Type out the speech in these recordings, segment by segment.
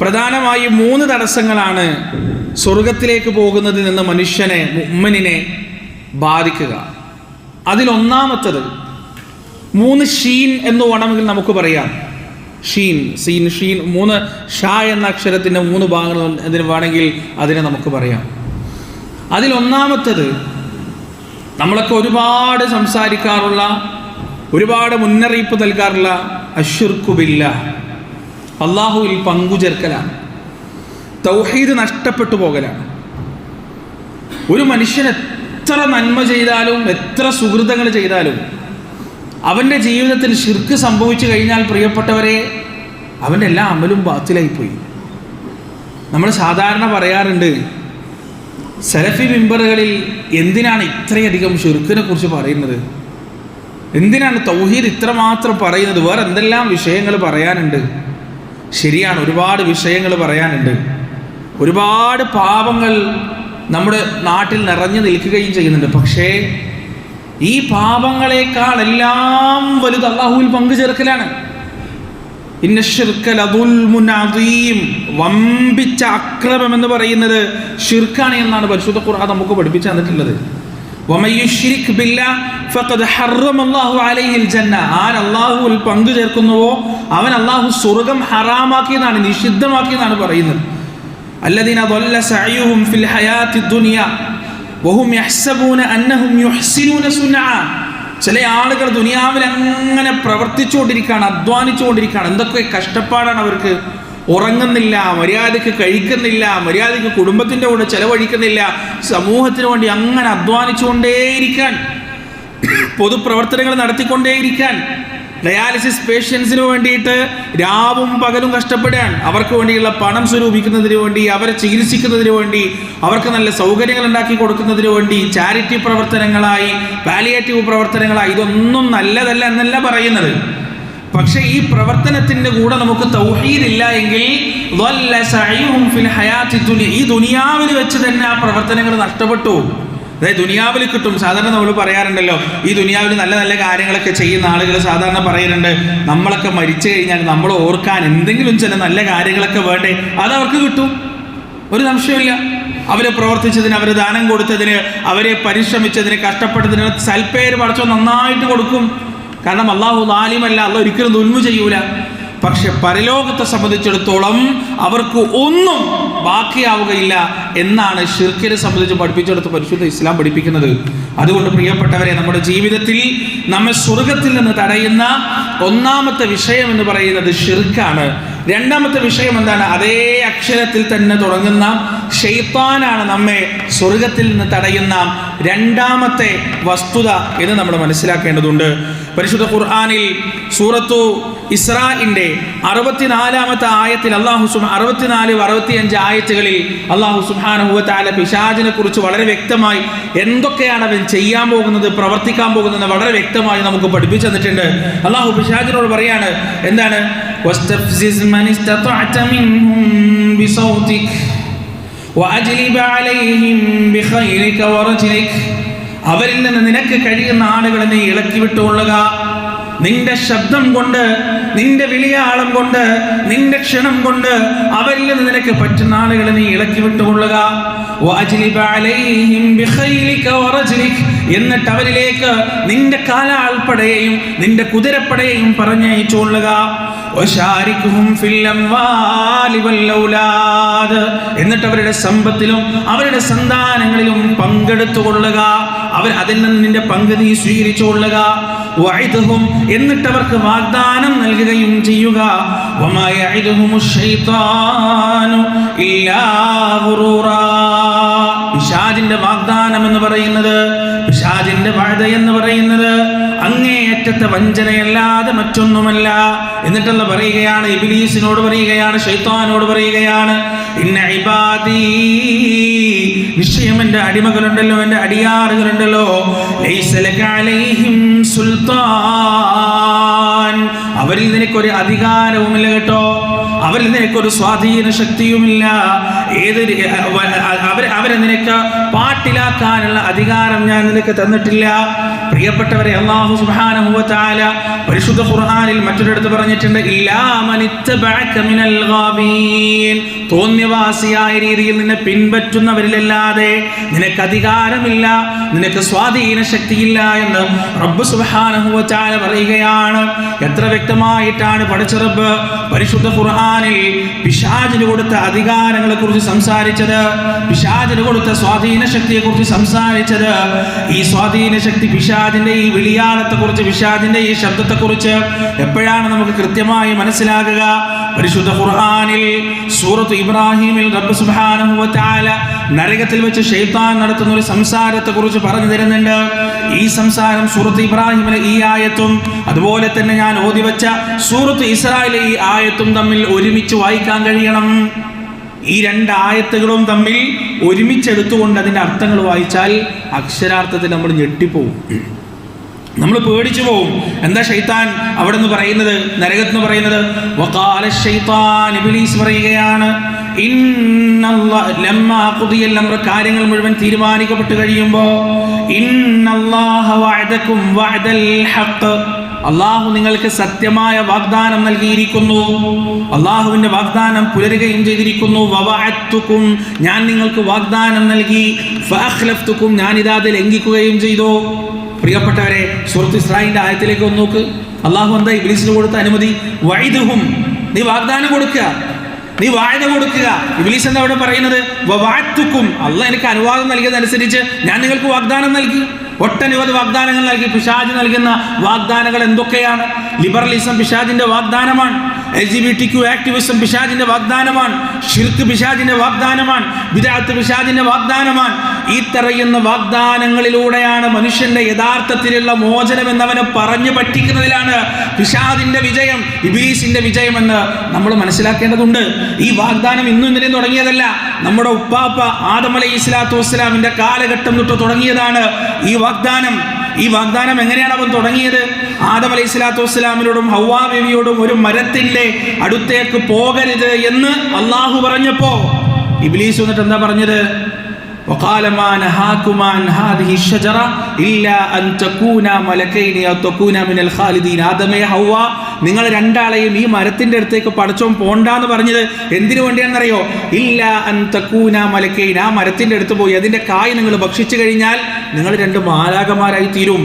പ്രധാനമായും മൂന്ന് തടസ്സങ്ങളാണ് സ്വർഗത്തിലേക്ക് പോകുന്നതിൽ നിന്ന് മനുഷ്യനെ ഉമ്മനിനെ ബാധിക്കുക. അതിലൊന്നാമത്തത് മൂന്ന് ഷീൻ എന്ന് വേണമെങ്കിൽ നമുക്ക് പറയാം. ഷീൻ സീൻ ഷീൻ മൂന്ന് ഷാ എന്ന അക്ഷരത്തിന്റെ മൂന്ന് ഭാഗങ്ങൾ എന്തിനു വേണമെങ്കിൽ അതിനെ നമുക്ക് പറയാം. അതിലൊന്നാമത്തത് നമ്മളൊക്കെ ഒരുപാട് സംസാരിക്കാറുള്ള ഒരുപാട് മുന്നറിയിപ്പ് നൽകാറുള്ള അഷുർക്കുബില്ല അള്ളാഹുവിൽ പങ്കുചേർക്കലാണ്. തൗഹീദ് നഷ്ടപ്പെട്ടു പോകലാണ്. ഒരു മനുഷ്യൻ എത്ര നന്മ ചെയ്താലും എത്ര സുഹൃതങ്ങൾ ചെയ്താലും അവന്റെ ജീവിതത്തിൽ ശിർക്ക് സംഭവിച്ചു കഴിഞ്ഞാൽ പ്രിയപ്പെട്ടവരെ അവന്റെ എല്ലാ അമലും ബാത്തിലായിപ്പോയി. നമ്മൾ സാധാരണ പറയാറുണ്ട് സെലഫി മെമ്പറുകളിൽ എന്തിനാണ് ഇത്രയധികം ഷിർക്കിനെ കുറിച്ച് പറയുന്നത്? എന്തിനാണ് തൗഹീദ് ഇത്രമാത്രം പറയുന്നത്? വേറെ എന്തെല്ലാം വിഷയങ്ങൾ പറയാനുണ്ട്? ശരിയാണ്. ഒരുപാട് വിഷയങ്ങൾ പറയാനുണ്ട്. ഒരുപാട് പാപങ്ങൾ നമ്മുടെ നാട്ടിൽ നിറഞ്ഞു നിൽക്കുകയും ചെയ്യുന്നുണ്ട്. പക്ഷേ ഈ പാപങ്ങളെക്കാൾ എല്ലാം വലുത് അള്ളാഹുവിൽ പങ്കുചേർക്കലാണ്. വമ്പിച്ച അക്രമം എന്ന് പറയുന്നത് ഷിർക്കാണ് എന്നാണ് പരിശുദ്ധ ഖുർആൻ നമുക്ക് പഠിപ്പിച്ചു തന്നിട്ടുള്ളത്. ആൻ പങ്കു ചേർക്കുന്നുവോ അവൻ അള്ളാഹു സ്വർഗം ഹറാമാക്കിയതാണ് നിഷിദ്ധമാക്കിയതാണ് പറയുന്നത്. الذين ضل ചില ആളുകൾ ദുനിയാവിൽ അങ്ങനെ പ്രവർത്തിച്ചുകൊണ്ടിരിക്കുകയാണ് അധ്വാനിച്ചുകൊണ്ടിരിക്കുകയാണ്. എന്തൊക്കെ കഷ്ടപ്പാടാണ് അവർക്ക്. ഉറങ്ങുന്നില്ല മര്യാദയ്ക്ക് കഴിക്കുന്നില്ല മര്യാദയ്ക്ക് കുടുംബത്തിന്റെ കൂടെ ചെലവഴിക്കുന്നില്ല. സമൂഹത്തിന് വേണ്ടി അങ്ങനെ അധ്വാനിച്ചുകൊണ്ടേയിരിക്കാൻ പൊതുപ്രവർത്തനങ്ങൾ നടത്തിക്കൊണ്ടേയിരിക്കാൻ ഡയാലിസിസ് പേഷ്യൻസിന് വേണ്ടിയിട്ട് രാവും പകലും കഷ്ടപ്പെടുകയാണ്. അവർക്ക് വേണ്ടിയുള്ള പണം സ്വരൂപിക്കുന്നതിന് വേണ്ടി അവരെ ചികിത്സിക്കുന്നതിന് വേണ്ടി അവർക്ക് നല്ല സൗകര്യങ്ങൾ ഉണ്ടാക്കി കൊടുക്കുന്നതിന് വേണ്ടി ചാരിറ്റി പ്രവർത്തനങ്ങളായി പാലിയേറ്റീവ് പ്രവർത്തനങ്ങളായി ഇതൊന്നും നല്ലതല്ല എന്നല്ല പറയുന്നത്. പക്ഷെ ഈ പ്രവർത്തനത്തിന്റെ കൂടെ നമുക്ക് തൗഹീദില്ല എങ്കിൽ ഈ ദുനിയാവിൽ വെച്ച് തന്നെ ആ പ്രവർത്തനങ്ങൾ നഷ്ടപ്പെട്ടു. അതായത് ദുനിയാവിൽ കിട്ടും. സാധാരണ നമ്മൾ പറയാറുണ്ടല്ലോ ഈ ദുനിയാവിൽ നല്ല നല്ല കാര്യങ്ങളൊക്കെ ചെയ്യുന്ന ആളുകൾ സാധാരണ പറയുന്നുണ്ട് നമ്മളൊക്കെ മരിച്ചു കഴിഞ്ഞാൽ നമ്മൾ ഓർക്കാൻ എന്തെങ്കിലും ചില നല്ല കാര്യങ്ങളൊക്കെ വേണ്ടേ അത് അവർക്ക് കിട്ടും. ഒരു സംശയമില്ല അവരെ പ്രവർത്തിച്ചതിന് അവർ ദാനം കൊടുത്തതിന് അവരെ പരിശ്രമിച്ചതിന് കഷ്ടപ്പെട്ടതിന് സൽപ്പേര് പടച്ചോ നന്നായിട്ട് കൊടുക്കും. കാരണം അള്ളാഹു നാലിമല്ല അല്ല ഒരിക്കലും ദുൽമു ചെയ്യൂല. പക്ഷെ പരലോകത്തെ സംബന്ധിച്ചിടത്തോളം അവർക്ക് ഒന്നും ബാക്കിയാവുകയില്ല എന്നാണ് ഷിർക്കിനെ സംബന്ധിച്ച് പഠിപ്പിച്ചെടുത്ത് പരിശുദ്ധ ഇസ്ലാം പഠിപ്പിക്കുന്നത്. അതുകൊണ്ട് പ്രിയപ്പെട്ടവരെ നമ്മുടെ ജീവിതത്തിൽ നമ്മെ സ്വർഗത്തിൽ നിന്ന് തടയുന്ന ഒന്നാമത്തെ വിഷയം എന്ന് പറയുന്നത് ഷിർക്കാണ് രണ്ടാമത്തെ വിഷയം എന്താണ്? അതേ അക്ഷരത്തിൽ തന്നെ തുടങ്ങുന്ന ഷെയ്ത്താനാണ് നമ്മെ സ്വർഗത്തിൽ നിന്ന് തടയുന്ന രണ്ടാമത്തെ വസ്തുത എന്ന് നമ്മൾ മനസ്സിലാക്കേണ്ടതുണ്ട്. പരിശുദ്ധ ഖുർആാനിൽ സൂറത്തു ഇസ്രാഇന്റെ അറുപത്തിനാലാമത്തെ ആയത്തിൽ അള്ളാഹു സുബ അറുപത്തിനാല് അറുപത്തിയഞ്ച് ആയത്തുകളിൽ അള്ളാഹു സുബാനുഭവത്താല പിശാജിനെ കുറിച്ച് വളരെ വ്യക്തമായി എന്തൊക്കെയാണ് അവൻ ചെയ്യാൻ പോകുന്നത് പ്രവർത്തിക്കാൻ പോകുന്നത് വളരെ വ്യക്തമായി നമുക്ക് പഠിപ്പിച്ചു തന്നിട്ടുണ്ട് അള്ളാഹു പിശാജിനോട് പറയാണ് എന്താണ് واستفزز من استطعت منهم بصوتك وأجلب عليهم بخيلك ورجلك അവരിൽ നിന്ന് നിനക്ക് കഴിയുന്ന ആളുകളെ നീ ഇളക്കി വിട്ടുകൊള്ളുക നിന്റെ ശബ്ദം കൊണ്ട് നിന്റെ വിളിയാളം കൊണ്ട് നിന്റെ ക്ഷണം കൊണ്ട് അവരിൽ നിന്ന് നിനക്ക് പറ്റുന്ന ആളുകളെ നീ ഇളക്കി വിട്ടുകൊള്ളുക. എന്നിട്ട് അവരിലേക്ക് നിന്റെ കാലാൾപ്പടയെയും നിന്റെ കുതിരപ്പടയെയും പറഞ്ഞയച്ചുകൊള്ളുക. എന്നിട്ട് അവരുടെ സമ്പത്തിലും അവരുടെ സന്താനങ്ങളിലും പങ്കെടുത്തുകൊള്ളുക. അവർ അതിൽ നിന്ന് നിന്റെ പങ്ക് നീ സ്വീകരിച്ചുകൊള്ളുക. വഅദുഹും എന്നിട്ട് അവർക്ക് വാഗ്ദാനം നൽകുകയും ചെയ്യുക. ഇല്ലാ വാഗ്ദാനം എന്ന് പറയുന്നത് എന്ന് പറയുന്നത് അങ്ങേയറ്റത്തെ വഞ്ചനയല്ലാതെ മറ്റൊന്നുമല്ല. എന്നിട്ടുള്ള പറയുകയാണ്? ഇബിലീസിനോട് പറയുകയാണ് ഷെയ്ത്താനോട് പറയുകയാണ്. ഇന്ന ഇബാദീ നിശ്ചയം എന്റെ അടിമകളുണ്ടല്ലോ എന്റെ അടിയാറുകളുണ്ടല്ലോ. സുൽത്താൻ. അവരിൽ നിനക്കൊരു അധികാരവുമില്ല കേട്ടോ. അവരിൽ നിനക്കൊരു സ്വാധീന ശക്തിയുമില്ല ഏത് അവർ അവരെ നിനക്ക് പാഴാക്കാനുള്ള അധികാരം ഞാൻ നിനക്ക് തന്നിട്ടില്ല. പ്രിയപ്പെട്ടവരെ അള്ളാഹു വ പരിശുദ്ധ ഖുർആനിൽ മറ്റൊരിടത്ത് പറഞ്ഞിട്ടുണ്ട് തോന്നിയവാസിയായ രീതിയിൽ നിന്നെ പിൻപറ്റുന്നവരിലല്ലാതെ നിനക്ക് അധികാരമില്ല നിനക്ക് സ്വാധീന ശക്തിയില്ല എന്ന് റബ്ബ് വ പറയുകയാണ്. എത്ര വ്യക്തമായിട്ടാണ് പഠിച്ച റബ്ബ് പരിശുദ്ധ ഖുർആനിൽ പിശാചിന് കൊടുത്ത അധികാരങ്ങളെ കുറിച്ച് സംസാരിച്ചത് പിശാചിന് കൊടുത്ത സ്വാധീന ശക്തിയെ കുറിച്ച് സംസാരിച്ചത് ഈ സ്വാധീന ശക്തി പിശാചിന്റെ ഈ വിളിയാളത്തെ കുറിച്ച് പിശാചിന്റെ ഈ ശബ്ദത്തെ കുറിച്ച് എപ്പോഴാണ് നമുക്ക് കൃത്യമായി മനസ്സിലാകുക? പരിശുദ്ധ ഖുർആനിൽ സൂറത്ത് ഇബ്രാഹിമിൽ റബ്ബ് സുബ്ഹാനഹു വ നരകത്തിൽ വെച്ച് ഷെയ്ത്താൻ നടത്തുന്ന ഒരു സംസാരത്തെ കുറിച്ച് പറഞ്ഞു തരുന്നുണ്ട്. ഈ സംസാരം സൂറത്ത് ഇബ്രാഹിമിലെ ഈ ആയത്തും അതുപോലെ തന്നെ ഞാൻ ഓതി വെച്ച സൂറത്ത് ഇസ്രായേലിലെ ഈ ആയത്തും തമ്മിൽ ഒരുമിച്ച് വായിക്കാൻ കഴിയണം. ഈ രണ്ടായത്തുകളും തമ്മിൽ ഒരുമിച്ചെടുത്തുകൊണ്ട് അതിന്റെ അർത്ഥങ്ങൾ വായിച്ചാൽ അക്ഷരാർത്ഥത്തിൽ നമ്മൾ ഞെട്ടിപ്പോവും. നമ്മൾ പേടിച്ചു പോവും. എന്താ ഷൈത്താൻ അവിടെ നിന്ന് പറയുന്നത്? നരകത്ത് നിന്ന് പറയുന്നത് പറയുകയാണ് കാര്യങ്ങൾ മുഴുവൻ തീരുമാനിക്കപ്പെട്ട് കഴിയുമ്പോൾ അള്ളാഹു നിങ്ങൾക്ക് സത്യമായ വാഗ്ദാനം നൽകിയിരിക്കുന്നു. അള്ളാഹുവിന്റെ വാഗ്ദാനം പുലരുകയും ചെയ്തിരിക്കുന്നു. വവഅത്തുക്കും ഞാൻ നിങ്ങൾക്ക് വാഗ്ദാനം നൽകി. ഫഅഖ്ലഫ്തുക്കും ഞാൻ ഇതാ ലംഘിക്കുകയും ചെയ്തു. പ്രിയപ്പെട്ടവരെ സുഹൃത്ത് ഇസ്രായേലിന്റെ ആയത്തിലേക്ക് ഒന്ന് നോക്ക്. അള്ളാഹു എന്താ ഇബ്ലീസിന് കൊടുത്ത അനുമതി? വൈദുഹും നീ വാഗ്ദാനം കൊടുക്കുക. നീ വായന കൊടുക്കുക. ഇബ്ലീസ് എന്താ അവിടെ പറയുന്നത്? വവാത്തുക്കും അള്ളാഹ് എനിക്ക് അനുവാദം നൽകിയതനുസരിച്ച് ഞാൻ നിങ്ങൾക്ക് വാഗ്ദാനം നൽകി. ഒട്ടനവധി വാഗ്ദാനങ്ങൾ നൽകി പിശാജ് നൽകുന്ന വാഗ്ദാനങ്ങൾ എന്തൊക്കെയാണ്? ലിബറലിസം പിശാജിന്റെ വാഗ്ദാനമാണ്. L G B T Q activism പിശാജിന്റെ വാഗ്ദാനമാണ് ഷിർക്ക് പിശാജിന്റെ വാഗ്ദാനമാണ് വിദാത്ത് പിശാജിന്റെ വാഗ്ദാനമാണ്. ഈ തറയുന്ന വാഗ്ദാനങ്ങളിലൂടെയാണ് മനുഷ്യന്റെ യഥാർത്ഥത്തിലുള്ള മോചനം എന്നവനെ പറഞ്ഞു പറ്റിക്കുന്നതിലാണ് പിശാദിന്റെ വിജയം ഇബീസിന്റെ വിജയമെന്ന് നമ്മൾ മനസ്സിലാക്കേണ്ടതുണ്ട്. ഈ വാഗ്ദാനം ഇന്നും ഇന്നലെയും തുടങ്ങിയതല്ല നമ്മുടെ ഉപ്പാപ്പ ആദമലൈ ഇസ്ലാത്തു വസ്സലാമിന്റെ കാലഘട്ടം തൊട്ട് തുടങ്ങിയതാണ് ഈ വാഗ്ദാനം. ഈ വാഗ്ദാനം എങ്ങനെയാണ് അവൻ തുടങ്ങിയത്? ആദം അലൈഹി സ്വലാത്തു വസ്സലാമിനോടും ഹൗവാ ബേബിയോടും ഒരു മരത്തിന്റെ അടുത്തേക്ക് പോകരുത് എന്ന് അള്ളാഹു പറഞ്ഞപ്പോ ഇബ്ലീസ് വന്നിട്ട് എന്താ പറഞ്ഞത് وقال ما نهاكما عن هذه الشجرة إلا أن تكونا ملكين أو تكونا من الخالدين ആദമേ ഹൗവ നിങ്ങൾ രണ്ടാളെയും ഈ മരത്തിന്റെ അടുത്തേക്ക് പടച്ചോൻ പോണ്ടാന്ന് പറഞ്ഞത് എന്തിനു വേണ്ടിയാണെന്നറിയോ ഇല്ല അൻ തക്കൂന മലക്കൈൻ ആ മരത്തിന്റെ അടുത്ത് പോയി അതിന്റെ കായ് നിങ്ങൾ ഭക്ഷിച്ചു കഴിഞ്ഞാൽ നിങ്ങൾ രണ്ട് മാലാകമാരായി തീരും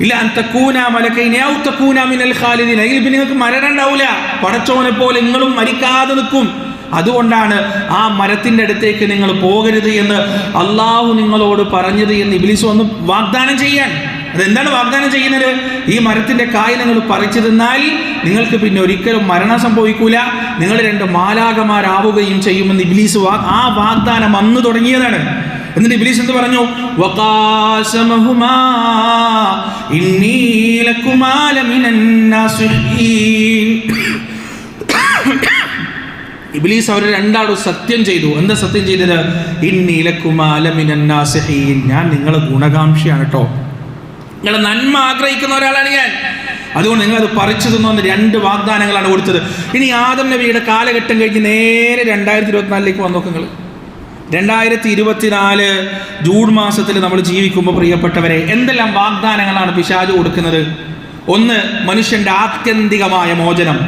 ഇല്ല അന്തക്കൂന തക്കൂന മലക്കൈൻ ഔ തക്കൂന മിനൽ ഖാലിദീൻ അല്ലെങ്കിൽ പിന്നെ നിങ്ങൾക്ക് മരണമുണ്ടാവില്ല പടച്ചോനെ പോലെ നിങ്ങളും മരിക്കാതെ നിൽക്കും. അതുകൊണ്ടാണ് ആ മരത്തിന്റെ അടുത്തേക്ക് നിങ്ങൾ പോകരുത് എന്ന് അള്ളാഹു നിങ്ങളോട് പറഞ്ഞത് എന്ന് ഇബിലിസ് ഒന്ന് വാഗ്ദാനം ചെയ്യാൻ. അതെന്താണ് വാഗ്ദാനം ചെയ്യുന്നത്? ഈ മരത്തിന്റെ കായ് നിങ്ങൾ പറിച്ചു തിന്നാൽ നിങ്ങൾക്ക് പിന്നെ ഒരിക്കലും മരണം സംഭവിക്കൂല. നിങ്ങൾ രണ്ട് മാലാകമാരാവുകയും ചെയ്യുമെന്ന് ഇബിലീസ് ആ വാഗ്ദാനം അന്ന് തുടങ്ങിയതാണ്. എന്നിട്ട് ഇബ്ലീസ് എന്ത് പറഞ്ഞു? ഇബ്ലീസ് അവർ രണ്ടാളും സത്യം ചെയ്തു. എന്താ സത്യം ചെയ്തത്? ഇന്നീലക്കുമാലമിനാസിഹീൻ ഞാൻ നിങ്ങളെ ഗുണകാംക്ഷിയാണ് കേട്ടോ നിങ്ങളെ നന്മ ആഗ്രഹിക്കുന്ന ഒരാളാണ് ഞാൻ. അതുകൊണ്ട് നിങ്ങൾ അത് പറിച്ചു തിന്നോന്ന് രണ്ട് വാഗ്ദാനങ്ങളാണ് കൊടുത്തത്. ഇനി ആദം നബിയുടെ കാലഘട്ടം കഴിഞ്ഞ് നേരെ രണ്ടായിരത്തി ഇരുപത്തിനാലിലേക്ക് വന്നു നോക്ക് നിങ്ങൾ രണ്ടായിരത്തി ഇരുപത്തിനാല് ജൂൺ മാസത്തിൽ നമ്മൾ ജീവിക്കുമ്പോൾ പ്രിയപ്പെട്ടവരെ എന്തെല്ലാം വാഗ്ദാനങ്ങളാണ് പിശാജ് കൊടുക്കുന്നത്? ഒന്ന് മനുഷ്യന്റെ ആത്യന്തികമായ മോചനം.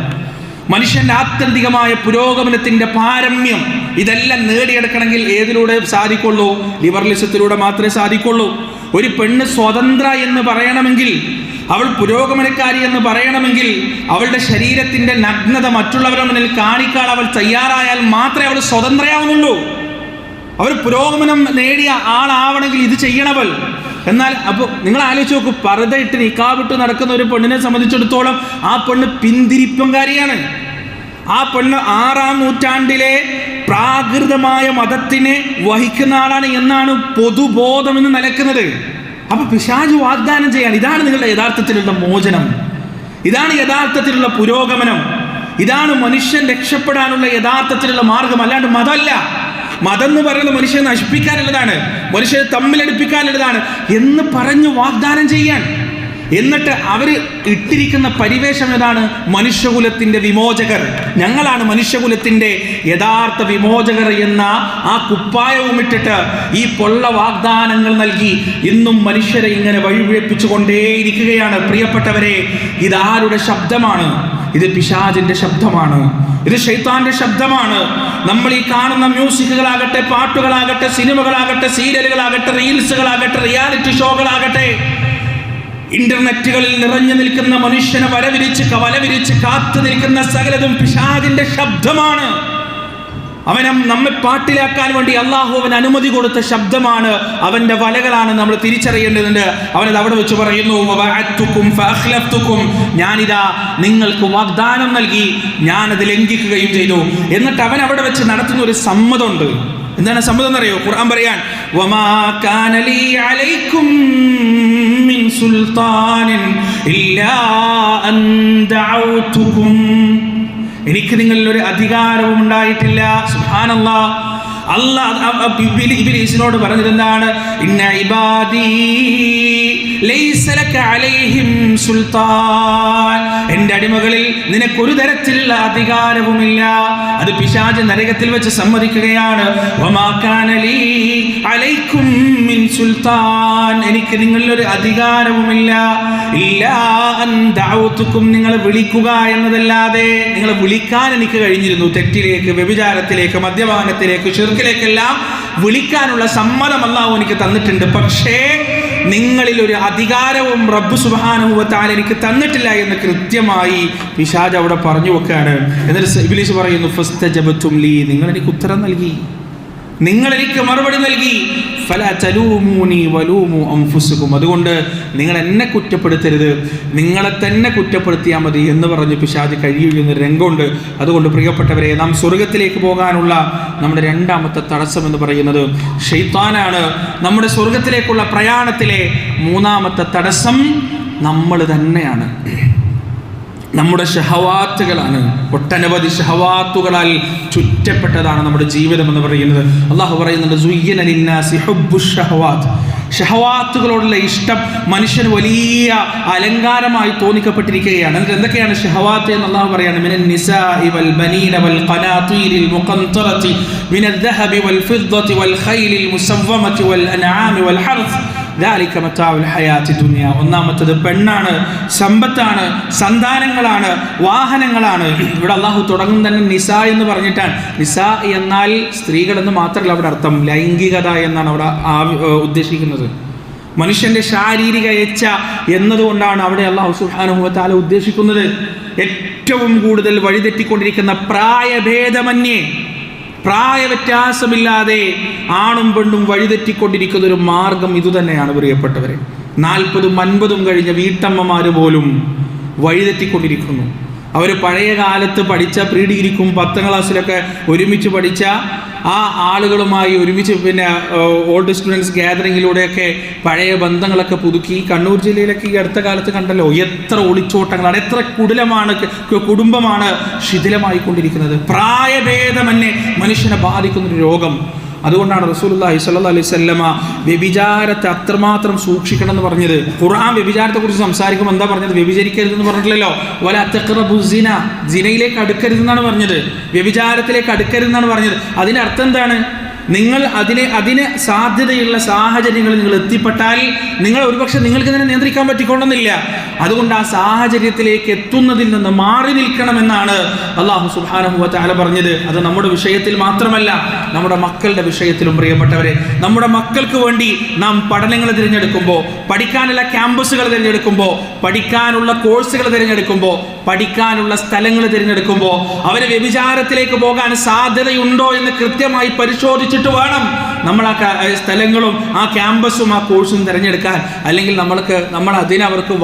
മനുഷ്യന്റെ ആത്യന്തികമായ പുരോഗമനത്തിന്റെ പാരമ്യം. ഇതെല്ലാം നേടിയെടുക്കണമെങ്കിൽ ഏതിലൂടെ സാധിക്കുള്ളൂ? ലിബറലിസത്തിലൂടെ മാത്രമേ സാധിക്കുള്ളൂ. ഒരു പെണ്ണ് സ്വതന്ത്ര എന്ന് പറയണമെങ്കിൽ അവൾ പുരോഗമനക്കാരി എന്ന് പറയണമെങ്കിൽ അവളുടെ ശരീരത്തിന്റെ നഗ്നത മറ്റുള്ളവരുടെ മുന്നിൽ കാണിക്കാൻ അവൾ തയ്യാറായാൽ മാത്രമേ അവൾ സ്വതന്ത്രയാവുന്നുള്ളൂ. അവർ പുരോഗമനം നേടിയ ആളാവണമെങ്കിൽ ഇത് ചെയ്യണവൾ. എന്നാൽ അപ്പോൾ നിങ്ങൾ ആലോചിച്ച് നോക്കൂ പർദ്ദയിട്ട് നിക്കാവിട്ട് നടക്കുന്ന ഒരു പെണ്ണിനെ സംബന്ധിച്ചിടത്തോളം ആ പെണ്ണ് പിന്തിരിപ്പങ്കാരിയാണ് ആ പെണ്ണ് ആറാം നൂറ്റാണ്ടിലെ പ്രാകൃതമായ മതത്തിനെ വഹിക്കുന്ന ആളാണ് എന്നാണ് പൊതുബോധം എന്ന് നിലക്കുന്നത്. അപ്പൊ പിശാജ് വാഗ്ദാനം ചെയ്യാണ്. ഇതാണ് നിങ്ങളുടെ യഥാർത്ഥത്തിലുള്ള മോചനം. ഇതാണ് യഥാർത്ഥത്തിലുള്ള പുരോഗമനം. ഇതാണ് മനുഷ്യൻ രക്ഷപ്പെടാനുള്ള യഥാർത്ഥത്തിലുള്ള മാർഗം. അല്ലാണ്ട് മതമല്ല. മതം എന്ന് പറയുന്നത് മനുഷ്യനെ നശിപ്പിക്കാനുള്ളതാണ്. മനുഷ്യനെ തമ്മിലടിപ്പിക്കാനുള്ളതാണ്. എന്ന് പറഞ്ഞു വാഗ്ദാനം ചെയ്യാൻ. എന്നിട്ട് അവർ ഇട്ടിരിക്കുന്ന പരിവേഷം ഏതാണ്? മനുഷ്യകുലത്തിന്റെ വിമോചകർ. ഞങ്ങളാണ് മനുഷ്യകുലത്തിന്റെ യഥാർത്ഥ വിമോചകർ എന്ന ആ കുപ്പായവും ഇട്ടിട്ട് ഈ പൊള്ള വാഗ്ദാനങ്ങൾ നൽകി ഇന്നും മനുഷ്യരെ ഇങ്ങനെ വഴിപിഴപ്പിച്ചു കൊണ്ടേയിരിക്കുകയാണ് പ്രിയപ്പെട്ടവരെ ഇതാരുടെ ശബ്ദമാണ്? ഇത് പിശാജിന്റെ ശബ്ദമാണ്. ഇത് ഷെയ്ത്താന്റെ ശബ്ദമാണ്. നമ്മൾ ഈ കാണുന്ന മ്യൂസിക്കുകളാകട്ടെ പാട്ടുകളാകട്ടെ സിനിമകളാകട്ടെ സീരിയലുകളാകട്ടെ റീൽസുകളാകട്ടെ റിയാലിറ്റി ഷോകളാകട്ടെ ഇന്റർനെറ്റുകളിൽ നിറഞ്ഞു നിൽക്കുന്ന മനുഷ്യനെ വലവിരിച്ച് വലവിരിച്ച് കാത്തു നിൽക്കുന്ന സകലതും പിശാജിന്റെ ശബ്ദമാണ്. അവനെ നമ്മെ പാട്ടിലാക്കാൻ വേണ്ടി അള്ളാഹു അവൻ അനുമതി കൊടുത്ത ശബ്ദമാണ്. അവന്റെ വലകളാണ് നമ്മൾ തിരിച്ചറിയേണ്ടതുണ്ട്. അവനത് അവിടെ വെച്ച് പറയുന്നു. ഞാനിതാ നിങ്ങൾക്ക് വാഗ്ദാനം നൽകി ഞാനത് ലംഘിക്കുകയും ചെയ്തു. എന്നിട്ട് അവൻ അവിടെ വെച്ച് നടത്തുന്ന ഒരു സമ്മതമുണ്ട്. എന്താണ് സമ്മതം എന്നറിയോ? ഖുർആൻ പറയാൻ "വമാ കാന അലൈക്കും മിൻ സുൽത്താനിൻ എനിക്ക് നിങ്ങളിൽ ഒരു അധികാരവും ഉണ്ടായിട്ടില്ല. സുഹാനല്ല ഇബിലീസിനോട് പറഞ്ഞിരുന്നാണ് എന്റെ അടിമകളിൽ നിനക്കൊരു തരത്തിലുള്ള അധികാരവുമില്ല. അത് പിശാജ് നരകത്തിൽ വെച്ച് സമ്മതിക്കുകയാണ്. സുൽത്താൻ എനിക്ക് നിങ്ങളിലൊരു അധികാരവുമില്ല. ഇല്ലാ അൻ ദഅവതുക്കും നിങ്ങളെ വിളിക്കുക എന്നതല്ലാതെ നിങ്ങളെ വിളിക്കാൻ എനിക്ക് കഴിഞ്ഞിരുന്നു. തെറ്റിലേക്ക് വ്യഭിചാരത്തിലേക്ക് മദ്യപാനത്തിലേക്ക് ഷിർക്കിലേക്കെല്ലാം വിളിക്കാനുള്ള സമ്മതം അല്ലാഹു എനിക്ക് തന്നിട്ടുണ്ട്. പക്ഷേ നിങ്ങളിൽ ഒരു അധികാരവും റബ്ബ് സുബാനുഭവത്താൽ എനിക്ക് തന്നിട്ടില്ല എന്ന് കൃത്യമായി പിശാജ് അവിടെ പറഞ്ഞു വെക്കുകയാണ് എന്നിട്ട് ഇബിലീസ് പറയുന്നു ഫസ്തജബത്തും ലീ നിങ്ങൾ എനിക്ക് ഉത്തരം നൽകി. നിങ്ങൾ എനിക്ക് മറുപടി നൽകി. അതുകൊണ്ട് നിങ്ങൾ എന്നെ കുറ്റപ്പെടുത്തരുത്. നിങ്ങളെ തന്നെ കുറ്റപ്പെടുത്തിയാൽ മതി എന്ന് പറഞ്ഞ് പിശാജ് കഴിയുന്ന രംഗമുണ്ട്. അതുകൊണ്ട് പ്രിയപ്പെട്ടവരെ നാം സ്വർഗത്തിലേക്ക് പോകാനുള്ള നമ്മുടെ രണ്ടാമത്തെ തടസ്സം എന്ന് പറയുന്നത് ഷെയ്ത്താനാണ് നമ്മുടെ സ്വർഗത്തിലേക്കുള്ള പ്രയാണത്തിലെ മൂന്നാമത്തെ തടസ്സം നമ്മൾ തന്നെയാണ്. നമ്മുടെ ഷഹവാത്തുകളാണ്. ഒട്ടനവധി ഷഹവാത്തുകളാൽ ചുറ്റപ്പെട്ടതാണ് നമ്മുടെ ജീവിതം എന്ന് പറയുന്നത്. അള്ളാഹു പറയുന്നുണ്ട്. ഷഹവാത്തുകളോടുള്ള ഇഷ്ടം മനുഷ്യന് വലിയ അലങ്കാരമായി തോന്നിക്കപ്പെട്ടിരിക്കുകയാണ്. എന്നിട്ട് എന്തൊക്കെയാണ് ഷഹവാത്ത് എന്ന് അള്ളാഹു പറയാണ്? മിനൻ നിസാഇ വൽ ബനീന വൽ ഖനാതീരിൽ മുഖന്തറതി മിനൽ ദഹബി വൽ ഫിദ്ദതി വൽ ഖൈലിൽ മുസവ്വമതി വൽ വൽ ഹർസ് ദുനിയ. ഒന്നാമത്തത് പെണ്ണാണ് സമ്പത്താണ് സന്താനങ്ങളാണ് വാഹനങ്ങളാണ്. ഇവിടെ അള്ളാഹു തുടങ്ങും തന്നെ നിസ എന്ന് പറഞ്ഞിട്ടാണ്. നിസ എന്നാൽ സ്ത്രീകളെന്ന് മാത്രമല്ല അവിടെ അർത്ഥം. ലൈംഗികത എന്നാണ് അവിടെ ഉദ്ദേശിക്കുന്നത്. മനുഷ്യന്റെ ശാരീരിക ഏച്ച എന്നതുകൊണ്ടാണ് അവിടെ അള്ളാഹു സുഹാനുഭവത്താല ഉദ്ദേശിക്കുന്നത്. ഏറ്റവും കൂടുതൽ വഴിതെറ്റിക്കൊണ്ടിരിക്കുന്ന പ്രായഭേദമന്യേ. പ്രായവ്യത്യാസമില്ലാതെ ആണും പെണ്ണും വഴിതെറ്റിക്കൊണ്ടിരിക്കുന്ന ഒരു മാർഗം ഇതുതന്നെയാണ് പ്രിയപ്പെട്ടവരെ. നാൽപ്പതും അൻപതും കഴിഞ്ഞ വീട്ടമ്മമാര് പോലും വഴിതെറ്റിക്കൊണ്ടിരിക്കുന്നു. അവർ പഴയ കാലത്ത് പഠിച്ച പ്രീ ഡിഗ്രിക്കും പത്താം ക്ലാസ്സിലൊക്കെ ഒരുമിച്ച് പഠിച്ച ആ ആളുകളുമായി ഒരുമിച്ച് പിന്നെ ഓൾഡ് സ്റ്റുഡൻസ് ഗ്യാതറിങ്ങിലൂടെയൊക്കെ പഴയ ബന്ധങ്ങളൊക്കെ പുതുക്കി. കണ്ണൂർ ജില്ലയിലൊക്കെ ഈ അടുത്ത കാലത്ത് കണ്ടല്ലോ എത്ര ഒളിച്ചോട്ടങ്ങളാണ് എത്ര കുടിലമാണ് കുടുംബമാണ് ശിഥിലമായിക്കൊണ്ടിരിക്കുന്നത്. പ്രായഭേദമന്യേ മനുഷ്യനെ ബാധിക്കുന്നൊരു രോഗം. അതുകൊണ്ടാണ് റസൂലുള്ളാഹി സ്വല്ലാ അലൈഹി വസല്ലമ വ്യഭിചാരത്തെ അത്രമാത്രം സൂക്ഷിക്കണം എന്ന് പറഞ്ഞത്. ഖുർആൻ വ്യഭിചാരത്തെ കുറിച്ച് സംസാരിക്കുമ്പോൾ എന്താ പറഞ്ഞത്? വ്യഭിചരിക്കരുത് എന്ന് പറഞ്ഞിട്ടില്ലല്ലോ. വല അടുക്കരുതെന്നാണ് പറഞ്ഞത്. വ്യഭിചാരത്തിലേക്ക് അടുക്കരുതെന്നാണ് പറഞ്ഞത്. അതിന്റെ അർത്ഥം എന്താണ്? നിങ്ങൾ അതിനെ അതിന് സാധ്യതയുള്ള സാഹചര്യങ്ങളിൽ നിങ്ങൾ എത്തിപ്പെട്ടാൽ നിങ്ങൾ ഒരുപക്ഷെ നിങ്ങൾക്ക് ഇതിനെ നിയന്ത്രിക്കാൻ പറ്റിക്കൊള്ളുന്നില്ല. അതുകൊണ്ട് ആ സാഹചര്യത്തിലേക്ക് എത്തുന്നതിൽ നിന്ന് മാറി നിൽക്കണമെന്നാണ് അള്ളാഹു സുബാനഹു താല പറഞ്ഞത്. അത് നമ്മുടെ വിഷയത്തിൽ മാത്രമല്ല നമ്മുടെ മക്കളുടെ വിഷയത്തിലും പ്രിയപ്പെട്ടവരെ. നമ്മുടെ മക്കൾക്ക് വേണ്ടി നാം പഠനങ്ങൾ തിരഞ്ഞെടുക്കുമ്പോൾ പഠിക്കാനുള്ള ക്യാമ്പസുകൾ തിരഞ്ഞെടുക്കുമ്പോൾ പഠിക്കാനുള്ള കോഴ്സുകൾ തിരഞ്ഞെടുക്കുമ്പോൾ പഠിക്കാനുള്ള സ്ഥലങ്ങൾ തിരഞ്ഞെടുക്കുമ്പോൾ അവരെ വ്യഭിചാരത്തിലേക്ക് പോകാൻ സാധ്യതയുണ്ടോ എന്ന് കൃത്യമായി പരിശോധിച്ചിട്ട് വേണം നമ്മൾ ആ സ്ഥലങ്ങളും ആ ക്യാമ്പസും ആ കോഴ്സും തിരഞ്ഞെടുക്കാൻ. അല്ലെങ്കിൽ നമ്മൾക്ക് നമ്മൾ അതിനവർക്ക്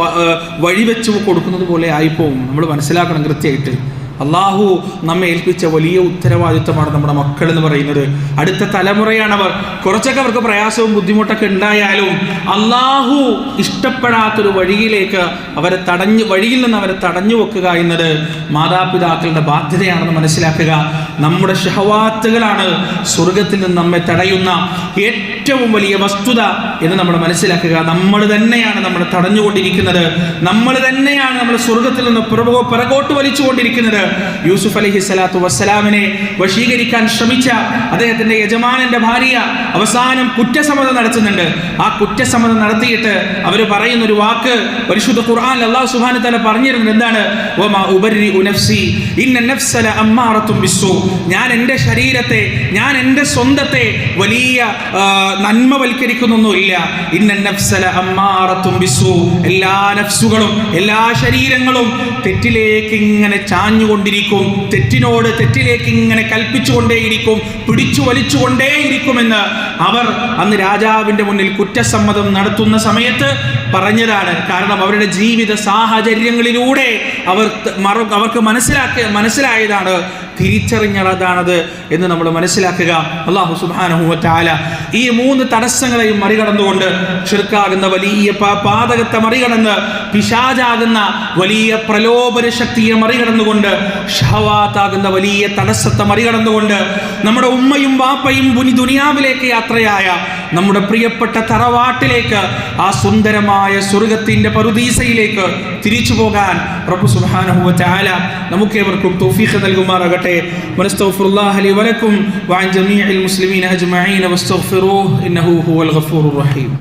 വഴിവെച്ച് കൊടുക്കുന്നത് പോലെ ആയിപ്പോവും. നമ്മൾ മനസ്സിലാക്കണം കൃത്യമായിട്ട്. അള്ളാഹു നമ്മെ ഏൽപ്പിച്ച വലിയ ഉത്തരവാദിത്തമാണ് നമ്മുടെ മക്കൾ എന്ന് പറയുന്നത്. അടുത്ത തലമുറയാണവർ. കുറച്ചൊക്കെ അവർക്ക് പ്രയാസവും ബുദ്ധിമുട്ടൊക്കെ ഉണ്ടായാലും അള്ളാഹു ഇഷ്ടപ്പെടാത്തൊരു വഴിയിലേക്ക് അവരെ തടഞ്ഞ് വഴിയിൽ നിന്ന് അവരെ തടഞ്ഞു വെക്കുക എന്നത് മാതാപിതാക്കളുടെ ബാധ്യതയാണെന്ന് മനസ്സിലാക്കുക. നമ്മുടെ ഷഹവാത്തുകളാണ് സ്വർഗത്തിൽ നിന്ന് നമ്മെ തടയുന്ന ഏറ്റവും വലിയ വസ്തുത എന്ന് നമ്മൾ മനസ്സിലാക്കുക. നമ്മൾ തന്നെയാണ് നമ്മളെ തടഞ്ഞുകൊണ്ടിരിക്കുന്നത്. നമ്മൾ തന്നെയാണ് നമ്മൾ സ്വർഗത്തിൽ നിന്ന് പിറകോട്ട് വലിച്ചുകൊണ്ടിരിക്കുന്നത്. യൂസുഫ് അലഹി സ്വലാത്തു വസ്സലാമിനെ വശീകരിക്കാൻ ശ്രമിച്ച അദ്ദേഹത്തിന്റെ യജമാനന്റെ ഭാര്യ അവസാനം കുറ്റസമ്മതം നടത്തുന്നുണ്ട്. ആ കുറ്റസമ്മതം നടത്തിയിട്ട് അവർ പറയുന്ന ഒരു വാക്ക് പരിശുദ്ധ ഖുർആൻ അള്ളാഹു സുബ്ഹാനഹു തആല പറഞ്ഞിരുന്നത് എന്താണ്? ഞാൻ എന്റെ ശരീരത്തെ ഞാൻ എന്റെ സ്വന്തത്തെ വലിയ നന്മ വൽക്കരിക്കുന്നൊന്നുമില്ല ഇന്ന നഫ്സല അമ്മാറത്തും ബിസ്സു. എല്ലാ നഫ്സുകളും എല്ലാ ശരീരങ്ങളും തെറ്റിലേക്ക് ഇങ്ങനെ ചാഞ്ഞുകൊണ്ടിരിക്കും തെറ്റിനോട് തെറ്റിലേക്ക് ഇങ്ങനെ കൽപ്പിച്ചുകൊണ്ടേയിരിക്കും പിടിച്ചു വലിച്ചുകൊണ്ടേയിരിക്കുമെന്ന് അവർ അന്ന് രാജാവിന്റെ മുന്നിൽ കുറ്റസമ്മതം നടത്തുന്ന സമയത്ത് പറഞ്ഞതാണ്. കാരണം അവരുടെ ജീവിത സാഹചര്യങ്ങളിലൂടെ അവർ അവർക്ക് മനസ്സിലാക്കിയ മനസ്സിലായതാണ് തിരിച്ചറിഞ്ഞതാണത് എന്ന് നമ്മൾ മനസ്സിലാക്കുക. അള്ളാഹു സുബാനഹുല ഈ മൂന്ന് തടസ്സങ്ങളെയും മറികടന്നുകൊണ്ട് ഷിർക്കാകുന്ന വലിയ പാതകത്തെ മറികടന്ന് പിശാചാകുന്ന വലിയ പ്രലോഭന ശക്തിയെ മറികടന്നുകൊണ്ട് ഷഹവാത്താകുന്ന വലിയ തടസ്സത്തെ മറികടന്നുകൊണ്ട് നമ്മുടെ ഉമ്മയും വാപ്പയും പുനി ദുനിയാവിലേക്ക് യാത്രയായ നമ്മുടെ പ്രിയപ്പെട്ട തറവാട്ടിലേക്ക് ആ സുന്ദരമായ സ്വർഗത്തിന്റെ പറുദീസയിലേക്ക് തിരിച്ചു പോകാൻ പ്രഭു സുബ്ഹാനഹു വ തആല നമുക്കേവർക്കും തോഫീഖ് നൽകുമാറാകട്ടെ. വനസ്തഗ്ഫിറുല്ലാഹ ലി വലക്കും വഅൻ ജമീഇൽ മുസ്ലിമീന അജ്മഈന വസ്തഗ്ഫിറൂഹ് ഇന്നഹു ഹുവൽ ഗഫൂറുർ റഹീം